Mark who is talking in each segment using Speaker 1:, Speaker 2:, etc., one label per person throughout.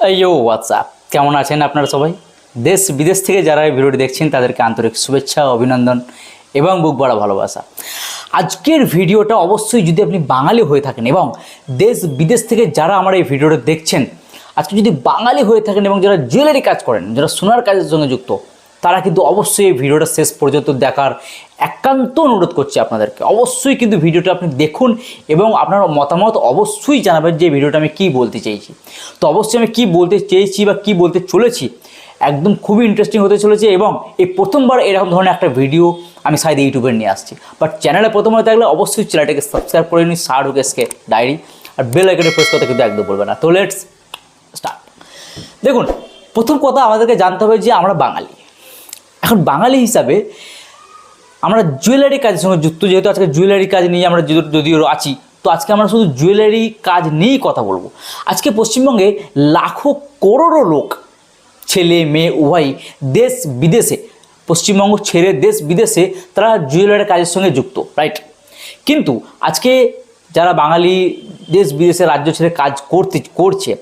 Speaker 1: ইয়ো WhatsApp কেমন আছেন আপনারা সবাই? দেশ বিদেশ থেকে যারা এই ভিডিওটি দেখছেন, তাদেরকে আন্তরিক শুভেচ্ছা, অভিনন্দন এবং বুক বড়া ভালোবাসা। আজকের ভিডিওটা অবশ্যই যদি আপনি বাঙালি হয়ে থাকেন এবং দেশ বিদেশ থেকে যারা আমার এই ভিডিওটা দেখছেন, আজকে যদি বাঙালি হয়ে থাকেন এবং যারা জুয়েলারি কাজ করেন, যারা সোনার কাজের সঙ্গে যুক্ত তারা কিন্তু অবশ্যই এই ভিডিওটা শেষ পর্যন্ত দেখার একান্ত অনুরোধ করছি আপনাদেরকে। অবশ্যই কিন্তু ভিডিওটা আপনি দেখুন এবং আপনার মতামত অবশ্যই জানাবেন যে ভিডিওটা আমি কী বলতে চেয়েছি। তো অবশ্যই আমি কী বলতে চেয়েছি বা কী বলতে চলেছি, একদম খুবই ইন্টারেস্টিং হতে চলেছে এবং এই প্রথমবার এরকম ধরনের একটা ভিডিও আমি সাইড ইউটিউবে নিয়ে আসছি। বাট চ্যানেলে প্রথমে থাকলে অবশ্যই চ্যানেলটাকে সাবস্ক্রাইব করে নিন শাহরুখ এসকে ডায়েরি আর বেল আইকনে প্রেস করতে কিন্তু একদম বলবে না। তো লেটস স্টার্ট দেখুন, প্রথম কথা আমাদেরকে জানতে হবে যে আমরা বাঙালি। এখন বাঙালি হিসাবে আমরা জুয়েলারি কাজের সঙ্গে যুক্ত, যেহেতু আজকে জুয়েলারি কাজ নিয়ে আমরা যদি- যদিও আছি, তো আজকে আমরা শুধু জুয়েলারি কাজ নিয়েই কথা বলব। আজকে পশ্চিমবঙ্গে লাখো করোড়ো লোক, ছেলে, মেয়ে, উভয়ই দেশ বিদেশে, পশ্চিমবঙ্গ ছেড়ে দেশ বিদেশে তারা জুয়েলারি কাজের সঙ্গে যুক্ত রাইট কিন্তু আজকে যারা বাঙালি দেশ বিদেশে রাজ্য ছেড়ে কাজ করতে করছে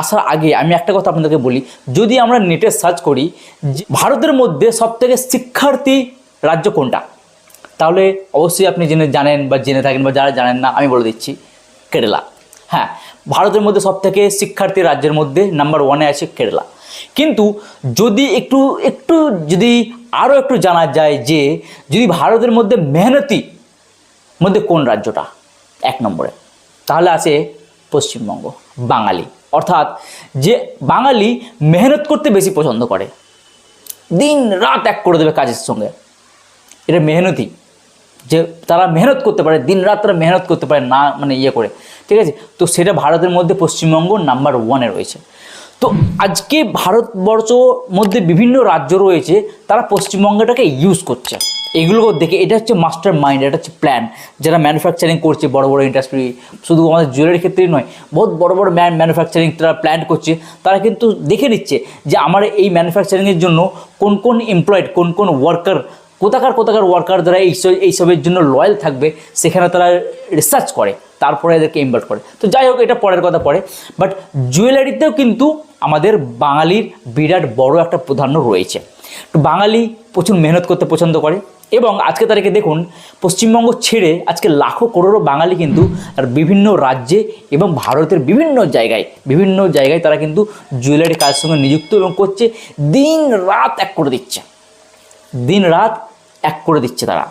Speaker 1: আসার আগে আমি একটা কথা আপনাদেরকে বলি, যদি আমরা নেটে সার্চ করি ভারতের মধ্যে সবথেকে শিক্ষার্থী রাজ্য কোনটা? তাহলে অবশ্যই আপনি জেনে জানেন বা জেনে থাকেন বা যারা জানেন না, আমি বলে দিচ্ছি কেরালা। হ্যাঁ ভারতের মধ্যে সবথেকে শিক্ষার্থী রাজ্যের মধ্যে নাম্বার ওয়ানে আছে কেরালা। কিন্তু যদি একটু একটু যদি আরও একটু জানা যায় যে, যদি ভারতের মধ্যে মেহনতি মধ্যে কোন রাজ্যটা? এক নম্বরে। তাহলে আছে পশ্চিমবঙ্গ, বাঙালি। অর্থাৎ যে বাঙালি মেহনত করতে বেশি পছন্দ করে, দিন রাত এক করে দেবে কাজের সঙ্গে। এটা মেহনতি। যে তারা মেহনত করতে পারে, দিন রাত তারা মেহনত করতে পারে না মানে ইয়ে করে। ঠিক আছে? তো সেটা ভারতের মধ্যে পশ্চিমবঙ্গ নাম্বার ওয়ানে রয়েছে। তো আজকে ভারতবর্ষ মধ্যে বিভিন্ন রাজ্য রয়েছে, তারা পশ্চিমবঙ্গটাকে ইউজ করছে। এগুলো দেখে এটা হচ্ছে মাস্টার মাইন্ড এটা হচ্ছে প্ল্যান যারা ম্যানুফ্যাকচারিং করছে, বড় বড় ইন্ডাস্ট্রি শুধু আমাদের জুয়েলারির ক্ষেত্রেই নয়, বহুত বড় বড় ম্যান ম্যানুফ্যাকচারিং তারা প্ল্যান করছে, তারা কিন্তু দেখে নিচ্ছে যে আমার এই ম্যানুফ্যাকচারিংয়ের জন্য কোন কোন এমপ্লয়েড কোন কোন ওয়ার্কার কোথাকার কোথাকার ওয়ার্কার যারা এইসব এইসবের জন্য লয়াল থাকবে, সেখানে তারা রিসার্চ করে, তারপরে এদেরকে ইনভার্ট করে। তো যাই হোক, এটা পরের কথা পড়ে বাট জুয়েলারিতেও কিন্তু আমাদের বাঙালির বিরাট বড় একটা প্রাধান্য রয়েছে। তো বাঙালি প্রচুর মেহনত করতে পছন্দ করে এবং আজকে তারিখে দেখুন, পশ্চিমবঙ্গ ছেড়ে আজকে লাখো করোড়ো বাঙালি কিন্তু বিভিন্ন রাজ্যে এবং ভারতের বিভিন্ন জায়গায় বিভিন্ন জায়গায় তারা কিন্তু জুয়েলারি কাজের সঙ্গে নিযুক্ত এবং করছে, দিন রাত এক করে দিচ্ছে। দিন রাত এক করে দিচ্ছে তারা।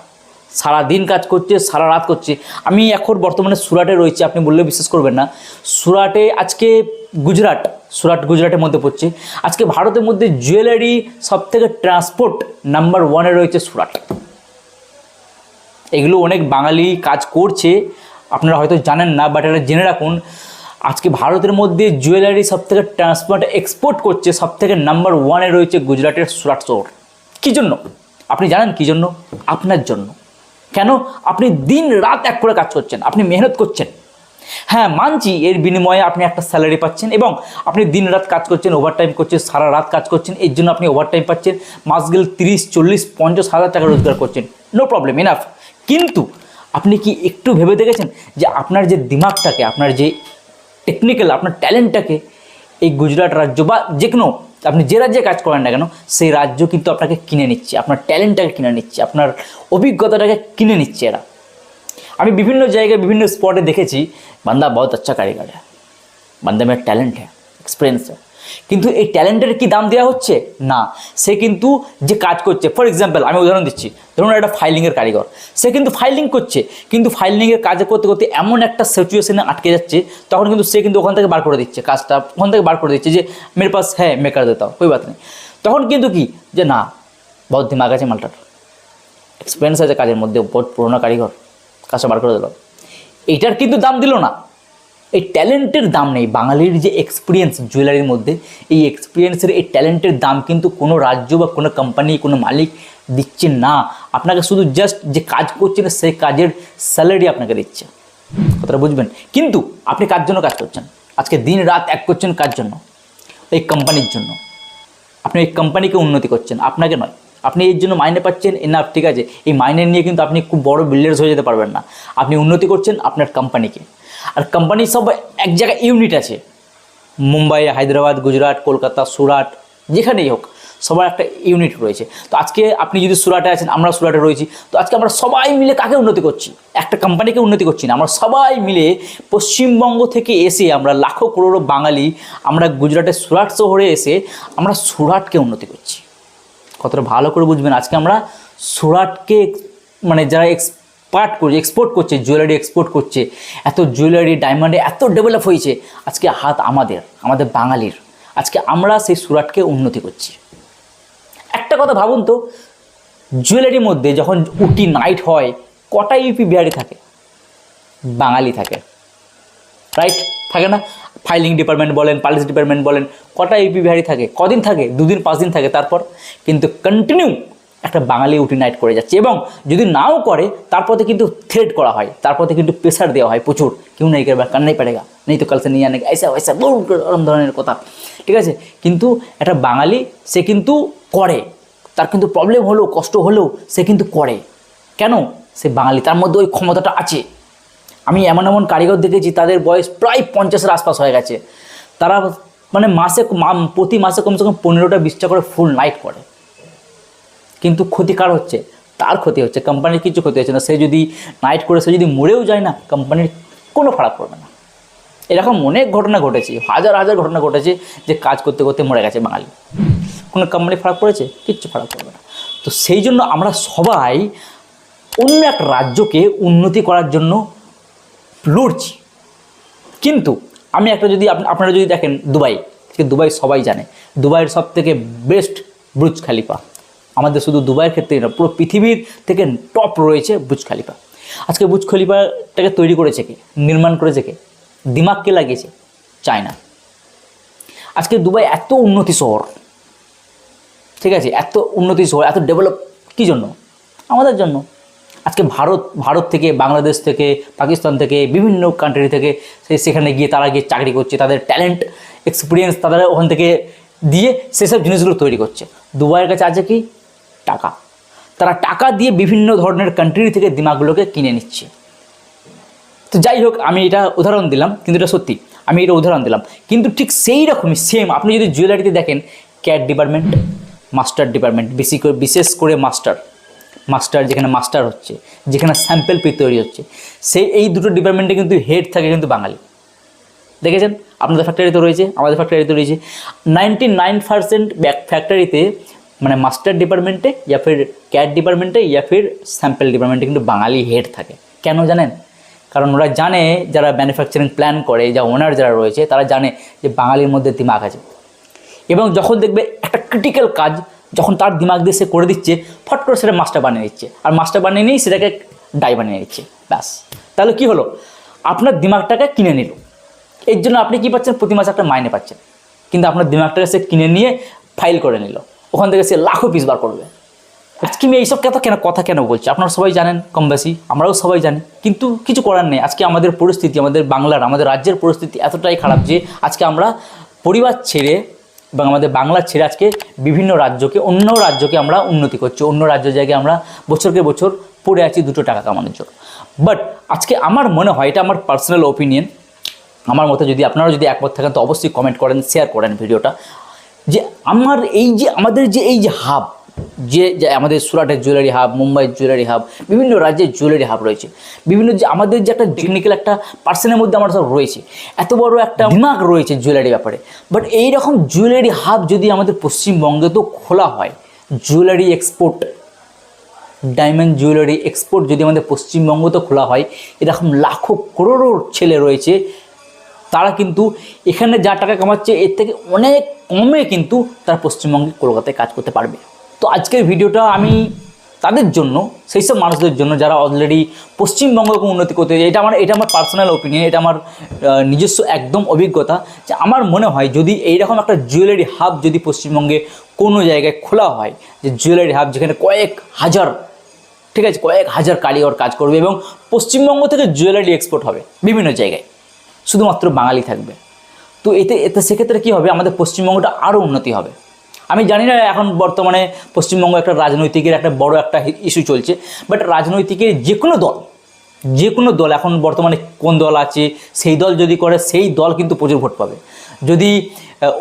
Speaker 1: সারা দিন কাজ করছে, সারা রাত করছে। আমি এখন বর্তমানে সুরাটে রয়েছি, আপনি বললে বিশ্বাস করবেন না। সুরাটে আজকে গুজরাট, সুরাট গুজরাটের মধ্যে পড়ছে। আজকে ভারতের মধ্যে জুয়েলারি সব থেকে ট্রান্সপোর্ট নাম্বার ওয়ানে রয়েছে সুরাট। এগুলো অনেক বাঙালি কাজ করছে। আপনারা হয়তো জানেন না বাট এটা জেনে রাখুন, আজকে ভারতের মধ্যে জুয়েলারি সব থেকে ট্রান্সপোর্ট এক্সপোর্ট করছে সব থেকে নাম্বার ওয়ানে রয়েছে গুজরাটের সুরাট শহর কী জন্য? আপনি জানেন কী জন্য? আপনার জন্য। কেন? আপনি দিন রাত এক করে কাজ করছেন, আপনি মেহনত করছেন। হ্যাঁ মানছি, এর বিনিময়ে আপনি একটা স্যালারি পাচ্ছেন এবং আপনি দিন রাত কাজ করছেন ওভারটাইম করছেন, সারা রাত কাজ করছেন, এর জন্য আপনি ওভারটাইম পাচ্ছেন, মাস গেলে তিরিশ, চল্লিশ, পঞ্চাশ হাজার টাকা রোজগার করছেন। নো প্রবলেম এনাফ কিন্তু আপনি কি একটু ভেবে দেখেছেন যে আপনার যে দিমাগটাকে, আপনার যে টেকনিক্যাল আপনার ট্যালেন্টটাকে এই গুজরাট রাজ্য বা যে কোনো আপনি যে রাজ্যে কাজ করেন না কেন, সেই রাজ্য কিন্তু আপনাকে কিনে নিচ্ছে, আপনার ট্যালেন্টটাকে কিনে নিচ্ছে, আপনার অভিজ্ঞতাটাকে কিনে নিচ্ছে এরা। আমি বিভিন্ন জায়গায়, বিভিন্ন স্পটে দেখেছি, বান্দা বহুত আচ্ছা কারিগর হ্যাঁ বান্দা মেয়ের ট্যালেন্ট হ্যাঁ এক্সপিরিয়েন্স হ্যাঁ কিন্তু এই ট্যালেন্টের কি দাম দেওয়া হচ্ছে? না। সে কিন্তু যে কাজ করছে ফর এক্সাম্পল আমি উদাহরণ দিচ্ছি। ধরুন একটা ফাইলিংয়ের কারিগর। সে কিন্তু ফাইলিং করছে, কিন্তু ফাইলিংয়ের কাজ করতে করতে এমন একটা সিচুয়েশনে আটকে যাচ্ছে, তখন কিন্তু সে কিন্তু ওখান থেকে বার করে দিচ্ছে কাজটা, ওখান থেকে বার করে দিচ্ছে যে, মেরে পাস হ্যাঁ মেকার দিতে কোই বাত নেই। তখন কিন্তু কি? যে না, বহুত দিমাগ আছে মালটার। এক্সপিরিয়েন্স আছে কাজের মধ্যে, বহুত পুরোনো কারিগর, কাজটা বার করে দিল। এইটার কিন্তু দাম দিল না। এই ট্যালেন্টের দাম নেই। বাঙালির যে এক্সপিরিয়েন্স জুয়েলারির মধ্যে, এই এক্সপিরিয়েন্সের এই ট্যালেন্টের দাম কিন্তু কোনো রাজ্য বা কোনো কোম্পানি কোনো মালিক দিচ্ছে না। আপনাকে শুধু জাস্ট যে কাজ করছেন, সেই কাজের স্যালারি আপনাকে দিচ্ছে। কথাটা বুঝবেন? কিন্তু আপনি কার জন্য কাজ করছেন? আজকে দিন রাত এক করছেন কার জন্য? এই কোম্পানির জন্য। আপনি এই কোম্পানিকে উন্নতি করছেন, আপনাকে নয়। আপনি এর জন্য মাইনে পাচ্ছেন এনাফ ঠিক আছে? এই মাইনে নিয়ে কিন্তু আপনি খুব বড় বিল্ডার্স হয়ে যেতে পারবেন না। আপনি উন্নতি করছেন আপনার কোম্পানিকে আর কোম্পানির সব এক জায়গায় ইউনিট আছে। মুম্বাই, হায়দ্রাবাদ, গুজরাট, কলকাতা, সুরাট, যেখানেই হোক, সবার একটা ইউনিট রয়েছে। তো আজকে আপনি যদি সুরাটে আছেন, আমরা সুরাটে রয়েছি, তো আজকে আমরা সবাই মিলে কাকে উন্নতি করছি? একটা কোম্পানিকে উন্নতি করছি না, আমরা সবাই মিলে পশ্চিমবঙ্গ থেকে এসে আমরা লাখো করোড়ো বাঙালি, আমরা গুজরাটের সুরাট শহরে এসে আমরা সুরাটকে উন্নতি করছি। কতটা ভালো করে বুঝবেন, আজকে আমরা সুরাটকে মানে যারা এক্সপার্ট করছে এক্সপোর্ট করছে জুয়েলারি এক্সপোর্ট করছে। এত জুয়েলারি ডায়মন্ডে এত ডেভেলপ হয়েছে। আজকে হাত আমাদের আমাদের বাঙালির। আজকে আমরা সেই সুরাটকে উন্নতি করছি। একটা কথা ভাবুন তো জুয়েলারির মধ্যে যখন উটি নাইট হয়, কটা ইউপি বিহারি থাকে? বাঙালি থাকে। রাইট থাকে না? ফাইলিং ডিপার্টমেন্ট বলেন পালিশ ডিপার্টমেন্ট বলেন, কটা ইউপি বিহারি থাকে? কদিন থাকে? দুদিন পাঁচ দিন থাকে তারপর। কিন্তু কন্টিনিউ একটা বাঙালি উটিনাইট করে যাচ্ছে এবং যদি নাও করে তারপথে কিন্তু থ্রেট করা হয় তারপরে কিন্তু প্রেশার দেওয়া হয় প্রচুর। কেউ নেই করবে কান্নাই পারেগা, নেই তো কালসে নিয়ে আনে এসা ওইসা বহু ওরম ধরনের কথা। ঠিক আছে? কিন্তু একটা বাঙালি, সে কিন্তু করে। তার কিন্তু প্রবলেম হলেও, কষ্ট হলেও সে কিন্তু করে। কেন? সে বাঙালি, তার মধ্যে ওই ক্ষমতাটা আছে। আমি এমন এমন কারিগর দেখেছি, তাদের বয়স প্রায় পঞ্চাশের আশপাশ হয়ে গেছে। তারা মানে মাসে প্রতি মাসে কমসে কম পনেরোটা, বিশটা করে ফুল নাইট করে। কিন্তু ক্ষতিকার হচ্ছে, তার ক্ষতি হচ্ছে কোম্পানির কিছু ক্ষতি হচ্ছে না। সে যদি নাইট করে, সে যদি মরেও যায় না কোম্পানির কোনো ফারাক পড়বে না। এরকম অনেক ঘটনা ঘটেছে, হাজার হাজার ঘটনা ঘটেছে যে কাজ করতে করতে মরে গেছে বাঙালি। কোনো কোম্পানি ফারাক পড়েছে? কিচ্ছু ফারাক পড়বে না। তো সেই জন্য আমরা সবাই অন্য এক রাজ্যকে উন্নতি করার জন্য লড়ছি। কিন্তু আমি একটা যদি আপ- আপনারা যদি দেখেন দুবাই দুবাই সবাই জানে, দুবাইয়ের সব থেকে বেস্ট ব্রুজ খালিফা। আমাদের শুধু দুবাইয়ের ক্ষেত্রে না, পুরো পৃথিবীর থেকে টপ রয়েছে বুজ খালিফা। আজকে বুজ খলিফাটাকে তৈরি করেছে কে? নির্মাণ করেছে কে? দিমাগ কে লাগিয়েছে চায়না। আজকে দুবাই এত উন্নতি শহর। ঠিক আছে, এত উন্নতি শহর, এত ডেভেলপ কী জন্য? আমাদের জন্য। আজকে ভারত ভারত থেকে, বাংলাদেশ থেকে, পাকিস্তান থেকে, বিভিন্ন কান্ট্রি থেকে সেখানে গিয়ে তারা গিয়ে চাকরি করছে, তাদের ট্যালেন্ট এক্সপিরিয়েন্স তাদের ওখান থেকে দিয়ে সেসব জিনিসগুলো তৈরি করছে। দুবাইয়ের কাছে আছে কি? টাকা। তারা টাকা দিয়ে বিভিন্ন ধরনের কান্ট্রি থেকে দিমাগুলোকে কিনে নিচ্ছে। তো যাই হোক, আমি এটা উদাহরণ দিলাম, কিন্তু এটা সত্যি, আমি এটা উদাহরণ দিলাম। কিন্তু ঠিক সেই রকমই সেম আপনি যদি জুয়েলারিতে দেখেন ক্যাট ডিপার্টমেন্ট মাস্টার ডিপার্টমেন্ট বেশি করে, বিশেষ করে মাস্টার মাস্টার যেখানে মাস্টার হচ্ছে, যেখানে স্যাম্পেল পি তৈরি হচ্ছে, সেই এই দুটো ডিপার্টমেন্টে কিন্তু হেড থাকে কিন্তু বাঙালি। দেখেছেন? আপনাদের ফ্যাক্টরিতে রয়েছে, আমাদের ফ্যাক্টরিতে রয়েছে। নাইনটি নাইন পার্সেন্ট ফ্যাক্টরিতে মানে মাস্টার ডিপার্টমেন্টে ইয়া ফির ক্যাট ডিপার্টমেন্টে ইয়া ফির স্যাম্পেল ডিপার্টমেন্টে কিন্তু বাঙালি হেড থাকে। কেন জানেন? কারণ ওরা জানে যারা ম্যানুফ্যাকচারিং প্ল্যান করে, যা ওনার যারা রয়েছে, তারা জানে যে বাঙালির মধ্যে দিমাগ আছে। এবং যখন দেখবে একটা ক্রিটিক্যাল কাজ যখন তার দিমাগ দিয়ে সে করে দিচ্ছে, ফট করে সেটা মাস্টার বানিয়ে দিচ্ছে আর মাস্টার বানিয়ে নিয়েই সেটাকে ডাই বানিয়ে নিচ্ছে। ব্যাস। তাহলে কি হলো? আপনার দিমাগটাকে কিনে নিল। এর জন্য আপনি কি পাচ্ছেন? প্রতি মাসে একটা মাইনে পাচ্ছেন। কিন্তু আপনার দিমাগটাকে সে কিনে নিয়ে ফাইল করে নিল। ওখান থেকে সে লাখো পিস বার করবে। আজকে এইসব কথা কেন কথা কেন বলছি? আপনারা সবাই জানেন, কম বেশি, আমরাও সবাই জানি। কিন্তু কিছু করার নেই। আজকে আমাদের পরিস্থিতি, আমাদের বাংলার, আমাদের রাজ্যের পরিস্থিতি এতটাই খারাপ যে, আজকে আমরা পরিবার ছেড়ে এবং আমাদের বাংলা ছেড়ে আজকে বিভিন্ন রাজ্যকে, অন্য রাজ্যকে আমরা উন্নতি করছি। অন্য রাজ্য জায়গায় আমরা বছরকে বছর পড়ে আছি, দুটো টাকা কামানোর জন্য। বাট আজকে আমার মনে হয়, এটা আমার পার্সোনাল ওপিনিয়ন আমার মতে যদি, আপনারা যদি একমত থাকেন, তো অবশ্যই কমেন্ট করেন শেয়ার করেন ভিডিওটা। যে আমার এই যে, আমাদের যে এই যে হাব, যে আমাদের সুরাটের জুয়েলারি হাব, মুম্বাইয়ের জুয়েলারি হাব, বিভিন্ন রাজ্যের জুয়েলারি হাব রয়েছে। বিভিন্ন যে আমাদের যে একটা টেকনিক্যাল একটা পার্সনের মধ্যে আমার সব রয়েছে। এত বড় একটা দিমাগ রয়েছে জুয়েলারি ব্যাপারে। বাট এই রকম জুয়েলারি হাব যদি আমাদের পশ্চিমবঙ্গে তো খোলা হয়, jewellery export diamond jewellery export যদি আমাদের পশ্চিমবঙ্গ তো খোলা হয়, এরকম লাখো করোড়ো ছেলে রয়েছে তারা কিন্তু এখানে যা টাকা কামাচ্ছে, এর থেকে অনেক কমে কিন্তু তারা পশ্চিমবঙ্গে কলকাতায় কাজ করতে পারবে। তো আজকের ভিডিওটা আমি তাদের জন্য সেই সব মানুষদের জন্য যারা অলরেডি পশ্চিমবঙ্গকে উন্নতি করতে এটা আমার এটা আমার পার্সোনাল ওপিনিয়ন এটা আমার নিজস্ব একদম অভিজ্ঞতা যে আমার মনে হয় যদি এইরকম একটা জুয়েলারি হাব যদি পশ্চিমবঙ্গে কোনো জায়গায় খোলা হয়, যে জুয়েলারি হাব যেখানে কয়েক হাজার, ঠিক আছে, কয়েক হাজার কারিগর কাজ করবে এবং পশ্চিমবঙ্গ থেকে জুয়েলারি এক্সপোর্ট হবে বিভিন্ন জায়গায় শুধুমাত্র বাঙালি থাকবে। তো এতে এতে সেক্ষেত্রে কী হবে? আমাদের পশ্চিমবঙ্গটা আরও উন্নতি হবে। আমি জানি না এখন বর্তমানে পশ্চিমবঙ্গ একটা রাজনৈতিকের একটা বড় একটা ইস্যু চলছে বাট রাজনৈতিকের যে কোনো দল যে কোনো দল এখন বর্তমানে কোন দল আছে, সেই দল যদি করে, সেই দল কিন্তু প্রচুর ভোট পাবে। যদি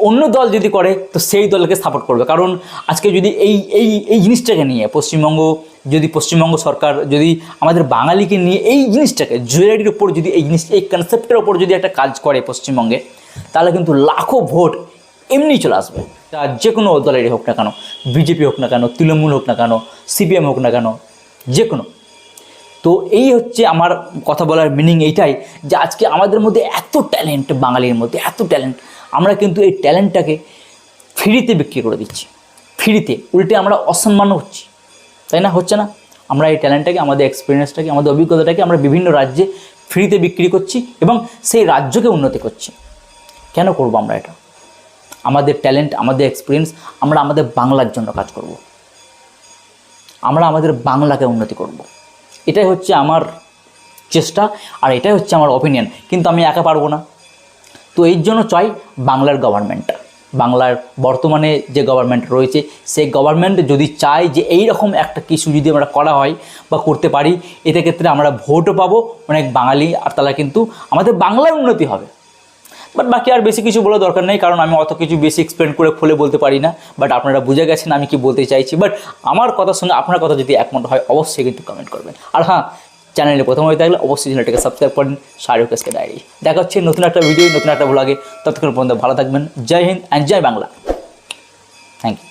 Speaker 1: অন্য দল যদি করে, তো সেই দলকে সাপোর্ট করবে। কারণ আজকে যদি এই এই এই জিনিসটাকে নিয়ে পশ্চিমবঙ্গ যদি পশ্চিমবঙ্গ সরকার যদি আমাদের বাঙালিকে নিয়ে এই জিনিসটাকে জুয়েলারির ওপর যদি এই জিনিস, এই কনসেপ্টের ওপর যদি একটা কাজ করে পশ্চিমবঙ্গে, তাহলে কিন্তু লাখো ভোট এমনি চলে আসবে। তা যে কোনো দলেরই হোক না কেন, বিজেপি হোক না কেন, তৃণমূল হোক না কেন সিপিএম হোক না কেন যে কোনো তো এই হচ্ছে আমার কথা বলার মিনিং এইটাই যে আজকে আমাদের মধ্যে এত ট্যালেন্ট বাঙালির মধ্যে এত ট্যালেন্ট আমরা কিন্তু এই ট্যালেন্টটাকে ফ্রিতে বিক্রি করে দিচ্ছি। ফ্রিতে উল্টে আমরা অসম্মানও হচ্ছি। তাই না? হচ্ছে না? আমরা এই ট্যালেন্টটাকে আমাদের এক্সপিরিয়েন্সটাকে আমাদের অভিজ্ঞতাটাকে আমরা বিভিন্ন রাজ্যে ফ্রিতে বিক্রি করছি এবং সেই রাজ্যকে উন্নতি করছি। কেন করব আমরা এটা? আমাদের ট্যালেন্ট আমাদের এক্সপিরিয়েন্স আমরা আমাদের বাংলার জন্য কাজ করব। আমরা আমাদের বাংলাকে উন্নতি করব। এটাই হচ্ছে আমার চেষ্টা আর এটাই হচ্ছে আমার অপিনিয়ন কিন্তু আমি একা পারব না। তো এর জন্য চাই বাংলার গভর্নমেন্টটা বাংলার বর্তমানে যে গভর্নমেন্ট রয়েছে, সেই গভর্নমেন্ট যদি চায় যে এই রকম একটা কিছু যদি আমরা করা হয় বা করতে পারি, এতে ক্ষেত্রে আমরা ভোটও পাবো। অনেক বাঙালি আর তাহলে কিন্তু আমাদের বাংলার উন্নতি হবে। বাট বাকি আর বেশি কিছু বলার দরকার নেই, কারণ আমি অত কিছু বেশি এক্সপ্লেন করে খুলে বলতে পারি না। বাট আপনারা বুঝে গেছেন আমি কি বলতে চাইছি। বাট আমার কথার সঙ্গে আপনার কথা যদি একমত হয়, অবশ্যই কিন্তু কমেন্ট করবেন। আর হ্যাঁ চ্যানেলে প্রথম হয়ে থাকলে অবশ্যই চ্যানেলটাকে সাবস্ক্রাইব করেন শাহরুখ এসকে ডায়েরি। দেখা হচ্ছে নতুন একটা ভিডিও নতুন একটা ব্লগে ততক্ষণ পর্যন্ত ভালো থাকবেন। Jai Hind and Jai Bangla. Thank you